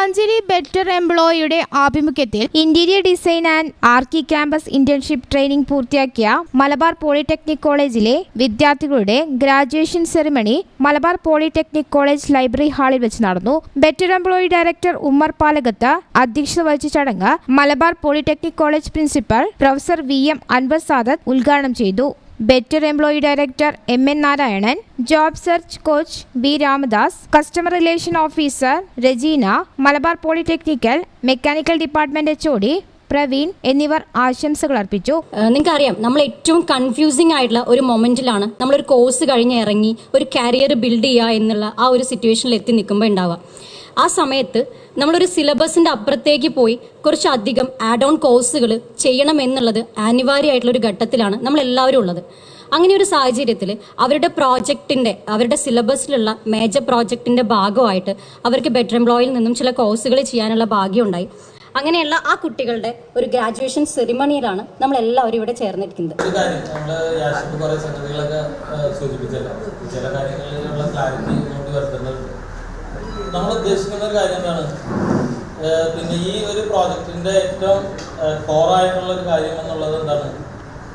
Valanchery better എംപ്ലോയിയുടെ ആഭിമുഖ്യത്തിൽ interior design and archi campus internship training പൂർത്തിയാക്കിയ മലബാർ പോളിടെക്നിക് കോളേജിലെ വിദ്യാർത്ഥികളുടെ graduation ceremony Malabar polytechnic college library ഹാളിൽ വെച്ച് നടന്നു. Better employee director Ummer Palakath അധ്യക്ഷത വഹിച്ച ചടങ്ങ് Malabar polytechnic college principal professor V M Anwar Sadath ഉദ്ഘാടനം ചെയ്തു. Better employee director M N Narayanan job search coach B Ramadas customer relation officer Rajeena Malabar polytechnical mechanical department H Praveen എന്നിവർ ആശംസകൾ അർപ്പിച്ചു. നിങ്ങൾക്ക് അറിയാം നമ്മൾ ഏറ്റവും കൺഫ്യൂസിംഗ് ആയിട്ടുള്ള ഒരു മൊമെന്റിലാണ് നമ്മളൊരു കോഴ്സ് കഴിഞ്ഞ് ഇറങ്ങി ഒരു കരിയർ ബിൽഡ് ചെയ്യുക എന്നുള്ള ആ ഒരു സിറ്റുവേഷനിൽ എത്തി നിൽക്കുമ്പോൾ ഉണ്ടാവുക. ആ സമയത്ത് നമ്മളൊരു സിലബസിന്റെ അപ്പുറത്തേക്ക് പോയി കുറച്ചധികം ആഡ് ഓൺ കോഴ്സുകൾ ചെയ്യണം എന്നുള്ളത് അനിവാര്യമായിട്ടുള്ള ഒരു ഘട്ടത്തിലാണ് നമ്മൾ എല്ലാവരും ഉള്ളത്. അങ്ങനെ ഒരു സാഹചര്യത്തിൽ അവരുടെ പ്രോജക്റ്റിന്റെ അവരുടെ സിലബസിലുള്ള മേജർ പ്രോജക്റ്റിന്റെ ഭാഗമായിട്ട് അവർക്ക് ബെറ്റർ എംപ്ലോയിൽ നിന്നും ചില കോഴ്സുകൾ ചെയ്യാനുള്ള ഭാഗ്യം ഉണ്ടായി അങ്ങനെയുള്ള ആ കുട്ടികളുടെ ഒരു ഗ്രാജുവേഷൻ സെറിമണിയിലാണ് നമ്മൾ എല്ലാവരും ഇവിടെ ചേർന്നിരിക്കുന്നത്. ചില കാര്യങ്ങളിലുള്ള ക്ലാരിറ്റി നമ്മൾ ഉദ്ദേശിക്കുന്ന ഒരു കാര്യം എന്താണ്? പിന്നെ ഈ ഒരു പ്രോജക്റ്റിന്റെ ഏറ്റവും കോറായിട്ടുള്ള ഒരു കാര്യം എന്നുള്ളത് എന്താണ്?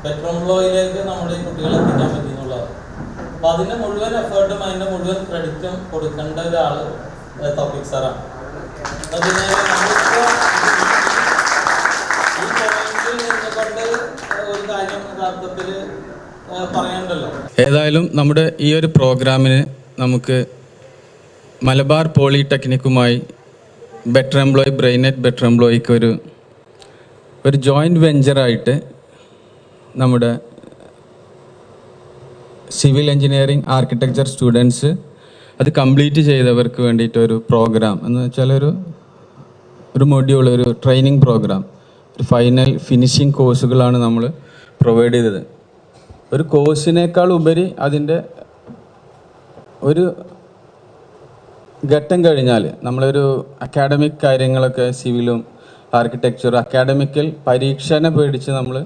പെട്രോൾ ഫ്ലോയിലേക്ക് നമ്മുടെ ഈ കുട്ടികളെ എത്തിക്കാൻ പറ്റി എന്നുള്ളതാണ്. അപ്പൊ അതിന്റെ മുഴുവൻ എഫേർട്ടും അതിന്റെ മുഴുവൻ ക്രെഡിറ്റും കൊടുക്കേണ്ട ഒരാൾ തോപ്പിക് സാറാണ് ഈ പോയിന്റിൽ നിന്നുകൊണ്ട് ഒരു കാര്യം യഥാർത്ഥത്തിൽ പറയണ്ടല്ലോ. ഏതായാലും നമ്മുടെ ഈ ഒരു പ്രോഗ്രാമിന് നമുക്ക് മലബാർ പോളിടെക്നിക്കുമായി ബെറ്റർ എംപ്ലോയി ബ്രെയിനെറ്റ് ബെറ്റർ എംപ്ലോയിക്ക് ഒരു ഒരു ജോയിന്റ് വെഞ്ചറായിട്ട് നമ്മുടെ സിവിൽ എഞ്ചിനീയറിംഗ് ആർക്കിടെക്ചർ സ്റ്റുഡൻസ് അത് കംപ്ലീറ്റ് ചെയ്തവർക്ക് വേണ്ടിയിട്ടൊരു പ്രോഗ്രാം എന്ന് വെച്ചാൽ ഒരു ഒരു മൊഡ്യൂൾ ഒരു ട്രെയിനിങ് പ്രോഗ്രാം ഒരു ഫൈനൽ ഫിനിഷിംഗ് കോഴ്സുകളാണ് നമ്മൾ പ്രൊവൈഡ് ചെയ്തത്. ഒരു കോഴ്സിനേക്കാൾ ഉപരി അതിന്റെ ഒരു ഘട്ടം കഴിഞ്ഞാൽ നമ്മളൊരു അക്കാഡമിക് കാര്യങ്ങളൊക്കെ സിവിലും ആർക്കിടെക്ചർ അക്കാഡമിക്കൽ പരീക്ഷനെ പേടിച്ച് നമ്മൾ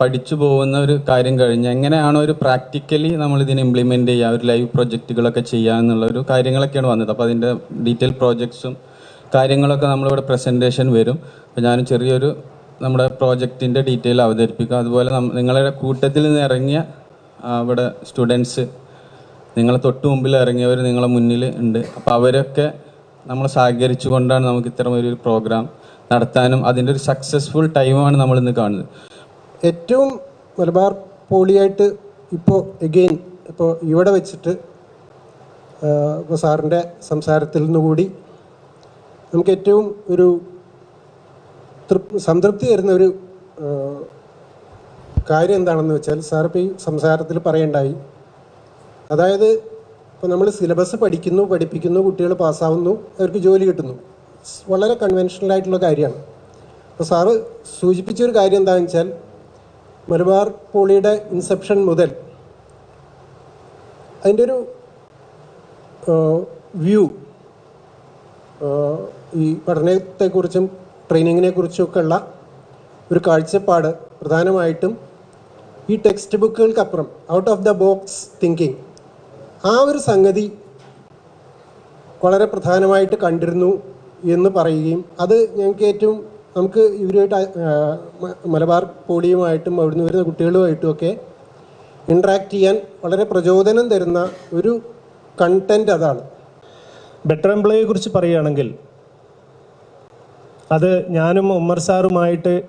പഠിച്ചു പോകുന്ന ഒരു കാര്യം കഴിഞ്ഞ് എങ്ങനെയാണോ ഒരു പ്രാക്ടിക്കലി നമ്മൾ ഇതിന് ഇംപ്ലിമെന്റ് ചെയ്യുക ഒരു ലൈവ് പ്രൊജക്റ്റുകളൊക്കെ ചെയ്യുക എന്നുള്ള ഒരു കാര്യങ്ങളൊക്കെയാണ് വന്നത്. അപ്പോൾ അതിന്റെ ഡീറ്റെയിൽ പ്രോജക്ട്സും കാര്യങ്ങളൊക്കെ നമ്മളിവിടെ പ്രസന്റേഷൻ വരും. അപ്പോൾ ഞാൻ ചെറിയൊരു നമ്മുടെ പ്രോജക്റ്റിന്റെ ഡീറ്റെയിൽ അവതരിപ്പിക്കും. അതുപോലെ നിങ്ങളുടെ കൂട്ടത്തിൽ നിന്ന് ഇറങ്ങിയ ഇവിടെ സ്റ്റുഡൻസ് നിങ്ങളെ തൊട്ട് മുമ്പിൽ ഇറങ്ങിയവർ നിങ്ങളെ മുന്നിൽ ഉണ്ട്. അപ്പോൾ അവരൊക്കെ നമ്മൾ സഹകരിച്ചുകൊണ്ടാണ് നമുക്ക് ഇത്തരം ഒരു പ്രോഗ്രാം നടത്താനും അതിന്റെ ഒരു സക്സസ്ഫുൾ ടൈമാണ് നമ്മൾ ഇന്ന് കാണുന്നത്. ഏറ്റവും മലബാർ പോളിയായിട്ട് ഇപ്പോൾ എഗെയിൻ ഇപ്പോൾ ഇവിടെ വെച്ചിട്ട് ഇപ്പോൾ സാറിന്റെ സംസാരത്തിൽ നിന്നുകൂടി നമുക്ക് ഏറ്റവും ഒരു തൃപ് സംതൃപ്തി തരുന്ന ഒരു കാര്യം എന്താണെന്ന് വെച്ചാൽ സാർ ഈ സംസാരത്തിൽ പറയണ്ടായി അതായത് ഇപ്പോൾ നമ്മൾ സിലബസ് പഠിക്കുന്നു പഠിപ്പിക്കുന്നു കുട്ടികൾ പാസ്സാവുന്നു അവർക്ക് ജോലി കിട്ടുന്നു. വളരെ കൺവെൻഷണൽ ആയിട്ടുള്ള കാര്യമാണ്. അപ്പോൾ സാറ് സൂചിപ്പിച്ചൊരു കാര്യം എന്താണെന്ന് വെച്ചാൽ മലബാർ പോളിയുടെ ഇൻസെപ്ഷൻ മുതൽ അതിന്റെ ഒരു വ്യൂ ഈ പഠനത്തെക്കുറിച്ചും ഉള്ള ഒരു കാഴ്ചപ്പാട് പ്രധാനമായിട്ടും ഈ text ബുക്കുകൾക്കപ്പുറം out of the box thinking ആ ഒരു സംഗതി വളരെ പ്രധാനമായിട്ട് കണ്ടിരുന്നു എന്ന് പറയുകയും അത് ഞങ്ങൾക്ക് ഏറ്റവും നമുക്ക് ഇവരുമായിട്ട് മലബാർ പോളിയുമായിട്ടും അവിടുന്ന് വരുന്ന കുട്ടികളുമായിട്ടുമൊക്കെ ഇൻട്രാക്ട് ചെയ്യാൻ വളരെ പ്രചോദനം തരുന്ന ഒരു കണ്ടന്റ് അതാണ്. ബെറ്റർ എംപ്ലോയിയെ കുറിച്ച് പറയുകയാണെങ്കിൽ അത് ഞാനും ഉമ്മർ സാറുമായിട്ട്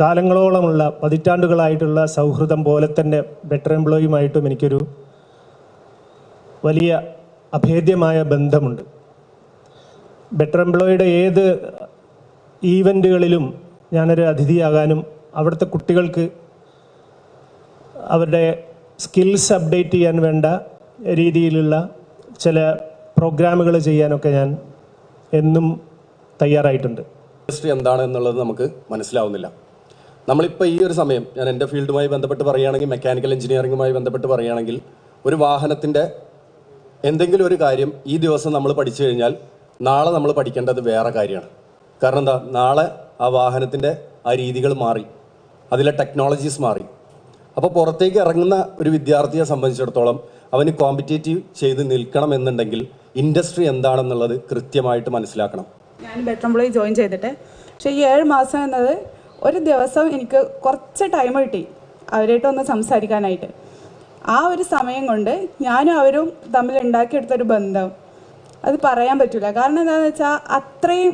കാലങ്ങളോളമുള്ള പതിറ്റാണ്ടുകളായിട്ടുള്ള സൗഹൃദം പോലെ തന്നെ ബെറ്റർ എംപ്ലോയിയുമായിട്ടും എനിക്കൊരു വലിയ അഭേദ്യമായ ബന്ധമുണ്ട്. ബെറ്റർ എംപ്ലോയിയുടെ ഏത് ഈവന്റുകളിലും ഞാനൊരു അതിഥിയാകാനും അവിടുത്തെ കുട്ടികൾക്ക് അവരുടെ സ്കിൽസ് അപ്ഡേറ്റ് ചെയ്യാൻ വേണ്ട രീതിയിലുള്ള ചില പ്രോഗ്രാമുകൾ ചെയ്യാനൊക്കെ ഞാൻ എന്നും തയ്യാറായിട്ടുണ്ട്. ഇൻഡസ്ട്രി എന്താണ് എന്നുള്ളത് നമുക്ക് മനസ്സിലാവുന്നില്ല. നമ്മളിപ്പോൾ ഈ ഒരു സമയം ഞാൻ എന്റെ ഫീൽഡുമായി ബന്ധപ്പെട്ട് പറയുകയാണെങ്കിൽ മെക്കാനിക്കൽ എഞ്ചിനീയറിംഗുമായി ബന്ധപ്പെട്ട് പറയുകയാണെങ്കിൽ ഒരു വാഹനത്തിന്റെ എന്തെങ്കിലും ഒരു കാര്യം ഈ ദിവസം നമ്മൾ പഠിച്ചു കഴിഞ്ഞാൽ നാളെ നമ്മൾ പഠിക്കേണ്ടത് വേറെ കാര്യമാണ്. കാരണം എന്താ? നാളെ ആ വാഹനത്തിന്റെ ആ രീതികൾ മാറി. അതിലെ ടെക്നോളജീസ് മാറി. അപ്പോൾ പുറത്തേക്ക് ഇറങ്ങുന്ന ഒരു വിദ്യാർത്ഥിയെ സംബന്ധിച്ചിടത്തോളം അവന് കോമ്പറ്റേറ്റീവ് ചെയ്ത് നിൽക്കണം എന്നുണ്ടെങ്കിൽ ഇൻഡസ്ട്രി എന്താണെന്നുള്ളത് കൃത്യമായിട്ട് മനസ്സിലാക്കണം. ഞാൻ ബെറ്റർ എംപ്ലോയി ജോയിൻ ചെയ്തിട്ട്. പക്ഷേ ഈ ഏഴ് മാസം എന്നത് ഒരു ദിവസം എനിക്ക് കുറച്ച് ടൈം കിട്ടി അവരായിട്ടൊന്ന് സംസാരിക്കാനായിട്ട്. ആ ഒരു സമയം കൊണ്ട് ഞാനും അവരും തമ്മിൽ ഉണ്ടാക്കിയെടുത്തൊരു ബന്ധം. അത് പറയാൻ പറ്റില്ല കാരണം എന്താണെന്ന് വെച്ചാൽ അത്രയും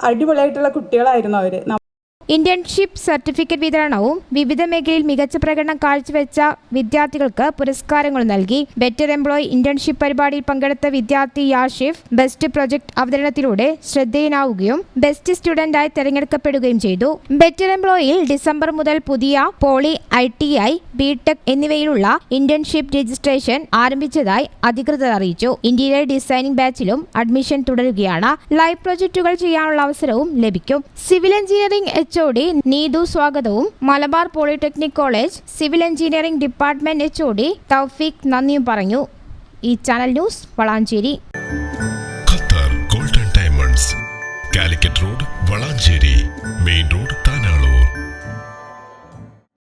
അടിപൊളിയായിട്ടുള്ള കുട്ടികളായിരുന്നു അവർ ഇന്റേൺഷിപ്പ് സർട്ടിഫിക്കറ്റ് വിതരണവും വിവിധ മേഖലയിൽ മികച്ച പ്രകടനം കാഴ്ചവെച്ച വിദ്യാർത്ഥികൾക്ക് പുരസ്കാരങ്ങൾ നൽകി. ബെറ്റർ എംപ്ലോയി ഇന്റേൺഷിപ്പ് പരിപാടിയിൽ പങ്കെടുത്ത വിദ്യാർത്ഥി യാഷിഫ് ബെസ്റ്റ് പ്രൊജക്ട് അവതരണത്തിലൂടെ ശ്രദ്ധേയനാവുകയും ബെസ്റ്റ് സ്റ്റുഡന്റായി തെരഞ്ഞെടുക്കപ്പെടുകയും ചെയ്തു. ബെറ്റർ എംപ്ലോയിയിൽ ഡിസംബർ മുതൽ പുതിയ poly I T I B Tech എന്നിവയിലുള്ള internship registration ആരംഭിച്ചതായി അധികൃതർ അറിയിച്ചു. ഇന്റീരിയർ ഡിസൈനിംഗ് ബാച്ചിലും അഡ്മിഷൻ തുടരുകയാണ്. ലൈവ് പ്രൊജക്ടുകൾ ചെയ്യാനുള്ള അവസരവും ലഭിക്കും. Civil engineering H O D Neethu സ്വാഗതവും. Malabar polytechnic college civil engineering department H O D Thoufeeq നന്ദിയും പറഞ്ഞു. ഈ ചാനൽ ന്യൂസ് വളാഞ്ചേരി.